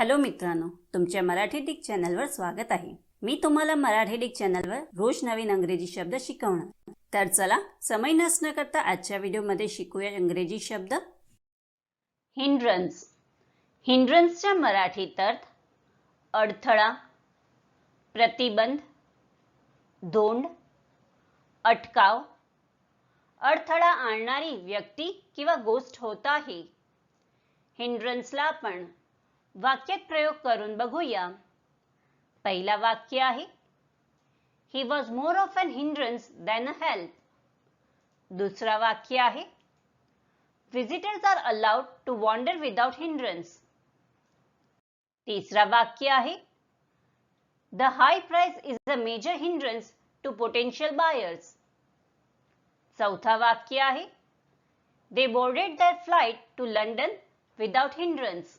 Hello मित्रांनो तुमच्या Marathi Dick चॅनलवर स्वागत आहे. मी तुम्हाला मराठी डिक चॅनलवर रोज नवीन अंग्रेजी शब्द शिकवणार. तर चला समय नसणं करता आजच्या व्हिडिओमध्ये शिकूया इंग्रजी शब्द. हिंड्रन्स हिंड्रन्सच्या मराठीत अर्थ अडथळा प्रतिबंध दोंड अटकाव. अडथळा आणणारी व्यक्ती किंवा गोष्ट होत आहे. हिंड्रन्सला आपण वाक्यात प्रयोग करून बघूया. पहिला वाक्य आहे he was more of an hindrance than a help दुसरा वाक्य आहे visitors are allowed to wander without hindrance तिसरा वाक्य आहे the high price is a major hindrance to potential buyers चौथा वाक्य आहे they boarded that flight to London without hindrance